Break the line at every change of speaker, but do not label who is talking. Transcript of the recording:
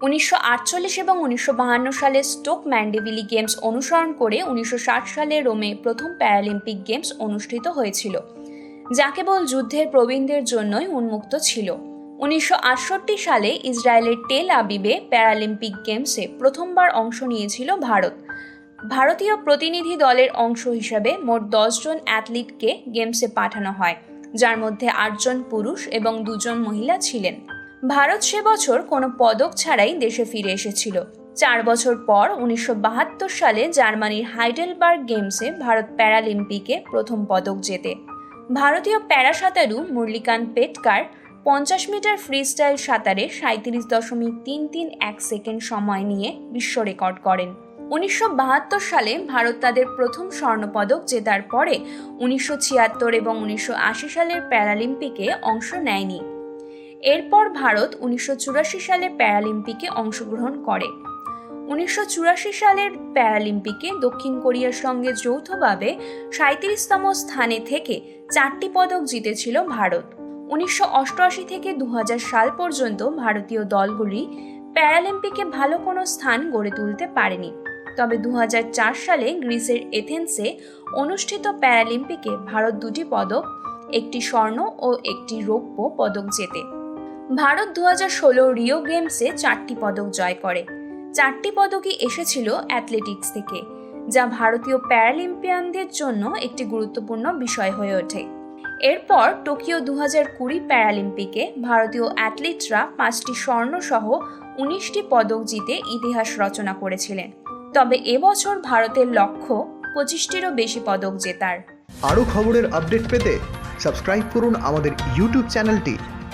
উনিশশো আটচল্লিশ এবং উনিশশো সালে স্টোক ম্যান্ডেভিলি গেমস অনুসরণ করে উনিশশো ষাট সালে রোমে প্রথম প্যারালিম্পিক গেমস অনুষ্ঠিত হয়েছিল, যা কেবল যুদ্ধের প্রবীণদের জন্যই উন্মুক্ত ছিল। উনিশশো আটষট্টি সালে ইসরায়েলের টেল আবিবে প্যারালিম্পিক গেমসে প্রথমবার অংশ নিয়েছিল ভারত। ভারতীয় প্রতিনিধি দলের অংশ হিসাবে মোট দশজন অ্যাথলিটকে গেমসে পাঠানো হয়, যার মধ্যে আটজন পুরুষ এবং দুজন মহিলা ছিলেন। ভারত সে বছর কোনো পদক ছাড়াই দেশে ফিরে এসেছিল। চার বছর পর উনিশশো বাহাত্তর সালে জার্মানির হাইডেলবার্গ গেমসে ভারত প্যারালিম্পিকে প্রথম পদক জেতে। ভারতীয় প্যারা সাঁতারু মুরলিকান পেটকার পঞ্চাশ মিটার ফ্রিস্টাইল সাঁতারে সাঁত্রিশ দশমিক তিন তিন এক সেকেন্ড সময় নিয়ে বিশ্ব রেকর্ড করেন। উনিশশো বাহাত্তর সালে ভারত তাদের প্রথম স্বর্ণপদক জেতার পরে উনিশশো ছিয়াত্তর এবং উনিশশো আশি সালের প্যারালিম্পিকে অংশ নেয়নি। এরপর ভারত উনিশশো চুরাশি সালে প্যারালিম্পিকে অংশগ্রহণ করে। উনিশশো চুরাশি সালের প্যারালিম্পিকে দক্ষিণ কোরিয়ার সঙ্গে যৌথভাবে সাঁত্রিশতম স্থানে থেকে চারটি পদক জিতেছিল ভারত। উনিশশো অষ্টআশি থেকে দু হাজার সাল পর্যন্ত ভারতীয় দলগুলি প্যারালিম্পিকে ভালো কোনো স্থান গড়ে তুলতে পারেনি। তবে দু হাজার চার সালে গ্রিসের এথেন্সে অনুষ্ঠিত প্যারালিম্পিকে ভারত দুটি পদক, একটি স্বর্ণ ও একটি রৌপ্য পদক জেতে। ভারত দু হাজার ষোলো রিও গেমসে চারটি পদক জয় করে। চারটি পদকই এসেছিল অ্যাথলেটিক্স থেকে, যা ভারতীয় প্যারালিম্পিয়ানদের জন্য একটি গুরুত্বপূর্ণ বিষয় হয়ে ওঠে। এরপর টোকিও দু হাজার কুড়ি প্যারালিম্পিকে ভারতীয় অ্যাথলিটরা পাঁচটি স্বর্ণসহ উনিশটি পদক জিতে ইতিহাস রচনা করেছিলেন। তবে এবছর ভারতের লক্ষ্য পঁচিশটিরও বেশি পদক জেতার।
আরও খবরের আপডেট পেতে সাবস্ক্রাইব করুন আমাদের ইউটিউব চ্যানেলটি